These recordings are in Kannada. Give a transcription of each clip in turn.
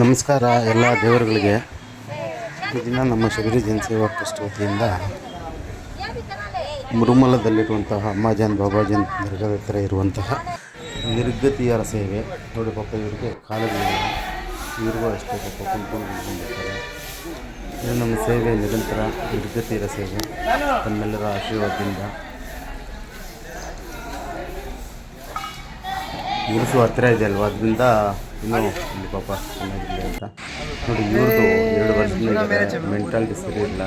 ನಮಸ್ಕಾರ ಎಲ್ಲ ದೇವರುಗಳಿಗೆ. ಈ ದಿನ ನಮ್ಮ ಶಬರಿ ಜನಸೇವಾ ಟ್ರಸ್ಟ್ ವತಿಯಿಂದ ಮುರುಮಲದಲ್ಲಿರುವಂತಹ ಅಮ್ಮಾಜಾನ್ ಬಾಬಾಜಾನ್ ದರ್ಗದ ಹತ್ರ ಇರುವಂತಹ ನಿರ್ಗತಿಯರ ಸೇವೆ ನೋಡಿ ಪಾಪ ಇವರಿಗೆ ಕಾಲದಲ್ಲಿ ಇವ್ರಿಗೂ ಅಷ್ಟೇ ಪಾಪ ಇದು ನಮ್ಮ ಸೇವೆ ನಿರಂತರ ನಿರ್ಗತಿಯರ ಸೇವೆ ತಮ್ಮೆಲ್ಲರ ಆಶೀರ್ವಾದದಿಂದ ಮುಗಿಸುವ ಹತ್ತಿರ ಇದೆ ಅಲ್ವಾ? ಅದರಿಂದ ಇನ್ನೂ ಇಲ್ಲಿ ಪಾಪ ಚೆನ್ನಾಗಿದೆ ಅಂತ. ನೋಡಿ ಇವ್ರದ್ದು ಎರಡು ವರ್ಷದಿಂದ ಮೆಂಟಾಲಿಟಿ ಸರಿ ಇಲ್ಲ.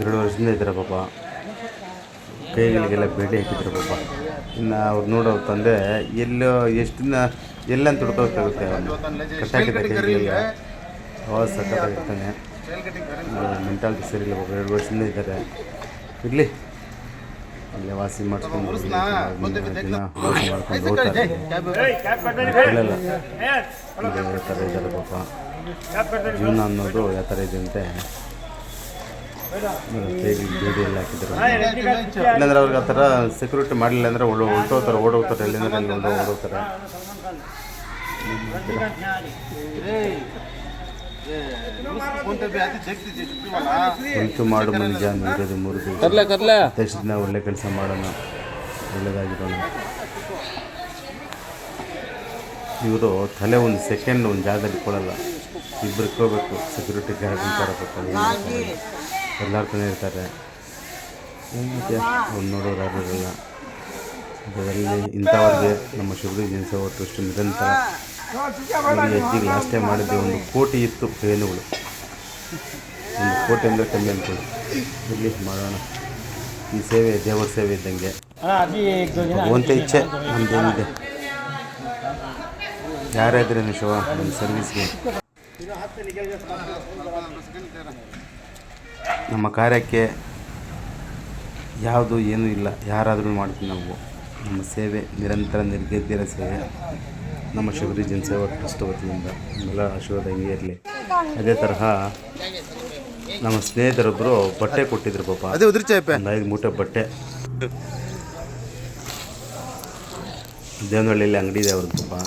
ಎರಡು ವರ್ಷದಿಂದ ಇದ್ದಾರೆ ಪಾಪ. ಕೈಗಳಿಗೆಲ್ಲ ಬೇಡಿ ಹಾಕಿದ್ರು ಪಾಪ. ಇನ್ನು ಅವ್ರು ನೋಡೋ ತಂದೆ ಎಲ್ಲೋ ಎಷ್ಟು ದಿನ ಎಲ್ಲಂತ ಹುಡ್ಕೋಕ್ಕಾಗುತ್ತೆ ಅವನು? ಕಟ್ಟಾಕಿದ್ದ ಕೈಗಳಿಗೆ. ಅವಾಗ ಸಖತ್ತಾಗಿರ್ತಾನೆ. ಮೆಂಟಾಲಿಟಿ ಸರಿ ಇಲ್ಲ ಪಾಪ. ಎರಡು ವರ್ಷದಿಂದ ಇದ್ದಾರೆ ಇರಲಿ. ಅಲ್ಲೇ ವಾಸಿ ಮಾಡಿಸ್ಕೊಂಡು ದಿನ ವಾಸಿ ಮಾಡ್ಕೊಂಡು ಹೋಗ್ತಾರೆ ಇಲ್ಲ ಯಾವ ಥರ ಇದ್ದಾರೆ ಪಾಪ. ಜೀವನ ಅನ್ನೋದು ಯಾವ ಥರ ಇದೆ ಅಂತೆ? ಬೇಡಿ ಎಲ್ಲ ಹಾಕಿದ್ರು. ಇಲ್ಲಾಂದ್ರೆ ಅವ್ರಿಗೆ ಆ ಥರ ಸೆಕ್ಯೂರಿಟಿ ಮಾಡಲಿಲ್ಲ ಅಂದರೆ ಒಳ್ಳೆ ಹೊಲ್ಟೋಗ್ತಾರೆ ಓಡೋಗ್ತಾರೆ ಎಲ್ಲಿಂದ್ರೆ ಅಲ್ಲಿ ಓಡೋಗ್ತಾರೆ. ಉಂಟು ಮಾಡು ಮುನಿಜ ಮೂರು ಮುರಿದು ತಕ್ಷಣ ದಿನ ಒಳ್ಳೆ ಕೆಲಸ ಮಾಡೋಣ. ಒಳ್ಳೇದಾಗಿರೋಣ. ಇವರು ತಲೆ ಒಂದು ಸೆಕೆಂಡ್ ಒಂದು ಜಾಗದಲ್ಲಿ ಕೊಡಲ್ಲ. ಇಬ್ಬರು ಹೋಗ್ಬೇಕು ಸೆಕ್ಯೂರಿಟಿ ಗಾರ್ಡ್ ಅಂತ ಎಲ್ಲರ ಕಡೆ ಇರ್ತಾರೆ ಅವ್ನು ನೋಡೋರು ಯಾರು ಇರಲ್ಲ. ಅದರಲ್ಲಿ ಇಂಥವ್ರಿಗೆ ನಮ್ಮ ಶಿವರಿ ಜಿನ್ಸ್ ಟ್ರಸ್ಟ್ ನಿರಂತರ ಒಂದು ಹೆಚ್ಚಿಗೆ ಲಾಸ್ಟ್ ಮಾಡಿದ್ದೆ, ಒಂದು ಕೋಟಿ ಇತ್ತು ಏನುಗಳು ಒಂದು ಕೋಟಿ ಅಂದರೆ ಕಮ್ಮಿ ಅನ್ಕೊಳ್ಳಿ. ಮಾಡೋಣ. ಈ ಸೇವೆ, ದೇವರ ಸೇವೆ ಇದ್ದಂಗೆ. ಭಗವಂತ ಇಚ್ಛೆ, ನಮ್ದೇನಿದೆ. ಯಾರೇ ಇದ್ರೆ ಶಿವ, ನಮ್ಮ ಸರ್ವಿಸ್ಗೆ ನಮ್ಮ ಕಾರ್ಯಕ್ಕೆ ಯಾವುದು ಏನೂ ಇಲ್ಲ. ಯಾರಾದರೂ ಮಾಡ್ತೀವಿ ನಾವು. ನಮ್ಮ ಸೇವೆ ನಿರಂತರ ನಿರ್ಗತಿಯರ ಸೇವೆ. ನಮ್ಮ ಶಿವರಿ ಜನಸೇವಾ ಟ್ರಸ್ಟ್ ವತಿಯಿಂದ ಎಲ್ಲ ಆಶೀರ್ವಾದ ಹಿಂಗೆ ಇರಲಿ. ಅದೇ ತರಹ ನಮ್ಮ ಸ್ನೇಹಿತರೊಬ್ಬರು ಬಟ್ಟೆ ಕೊಟ್ಟಿದ್ರು ಪಾಪ. ಅದೇ ಒಂದು ಐದು ಮೂಟೆ ಬಟ್ಟೆ. ದೇವನಹಳ್ಳಿಯಲ್ಲಿ ಅಂಗಡಿ ಇದೆ ಅವ್ರದ್ದು ಪಾಪ.